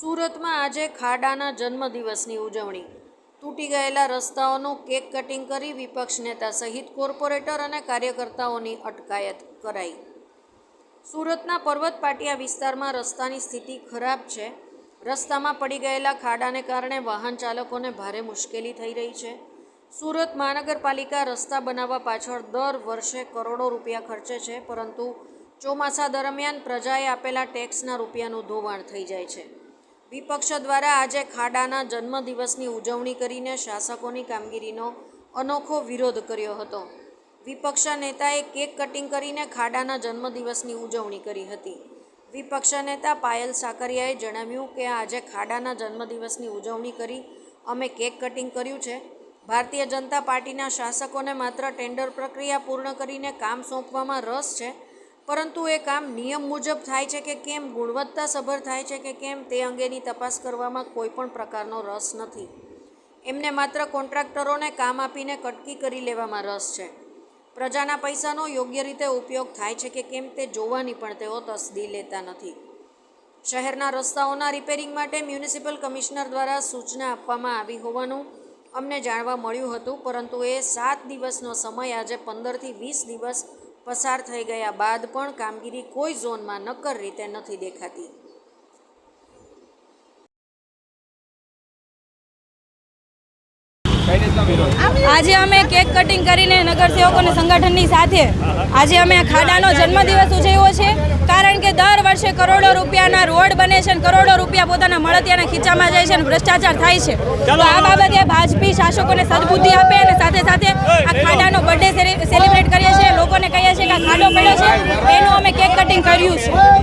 સુરતમાં આજે ખાડાના જન્મદિવસની ઉજવણી. તૂટી ગયેલા રસ્તાઓનું કેક કટિંગ કરી વિપક્ષ નેતા સહિત કોર્પોરેટર અને કાર્યકર્તાઓની અટકાયત કરાઈ. સુરતના પર્વત પાટિયા વિસ્તારમાં રસ્તાની સ્થિતિ ખરાબ છે. રસ્તામાં પડી ગયેલા ખાડાને કારણે વાહન ચાલકોને ભારે મુશ્કેલી થઈ રહી છે. સુરત મહાનગરપાલિકા રસ્તા બનાવવા પાછળ દર વર્ષે કરોડો રૂપિયા ખર્ચે છે, પરંતુ ચોમાસા દરમિયાન પ્રજાએ આપેલા ટેક્સના રૂપિયાનું ધોવાણ થઈ જાય છે. વિપક્ષ દ્વારા આજે ખાડાના જન્મદિવસની ઉજવણી કરીને શાસકોની કામગીરીનો અનોખો વિરોધ કર્યો હતો. વિપક્ષ નેતાએ કેક કટિંગ કરીને ખાડાના જન્મદિવસની ઉજવણી કરી હતી. વિપક્ષ નેતા પાયલ સાકરિયાએ જણાવ્યું કે આજે ખાડાના જન્મદિવસની ઉજવણી કરી અમે કેક કટિંગ કર્યું છે. ભારતીય જનતા પાર્ટીના શાસકોને માત્ર ટેન્ડર પ્રક્રિયા પૂર્ણ કરીને કામ સોંપવામાં રસ છે. પરંતુ એ કામ નિયમ મુજબ થાય છે કે કેમ ગુણવત્તાસભર થાય છે કે કેમ તે અંગેની તપાસ કરવામાં કોઈ પણ પ્રકારનો રસ નથી. એમને માત્ર કોન્ટ્રાક્ટરોને કામ આપીને કટકી કરી લેવામાં રસ છે. પ્રજાના પૈસાનો યોગ્ય રીતે ઉપયોગ થાય છે કે કેમ તે જોવાની પણ તેઓ તસદી લેતા નથી. શહેરના રસ્તાઓના રિપેરિંગ માટે મ્યુનિસિપલ કમિશનર દ્વારા સૂચના આપવામાં આવી હોવાનું અમને જાણવા મળ્યું હતું, પરંતુ એ સાત દિવસનો સમય આજે પંદરથી વીસ દિવસ પસાર થઈ ગયા બાદ પણ કામગીરી કોઈ ઝોનમાં નક્કર રીતે નથી દેખાતી. આજે અમે કેક કટિંગ કરીને નગરસેવકોને સંગઠનની સાથે આજે અમે ખાડાનો જન્મદિવસ ઉજવ્યો છે. કારણ કે દર વર્ષે કરોડો રૂપિયાના રોડ બને છે અને કરોડો રૂપિયા પોતાના મળતિયાના ખીચામાં જાય છે અને ભ્રષ્ટાચાર થાય છે. તો આ બાબતે ભાજપી શાસકોને સદબુદ્ધિ આપે અને સાથે સાથે આ ખાડાનો Cariúcio.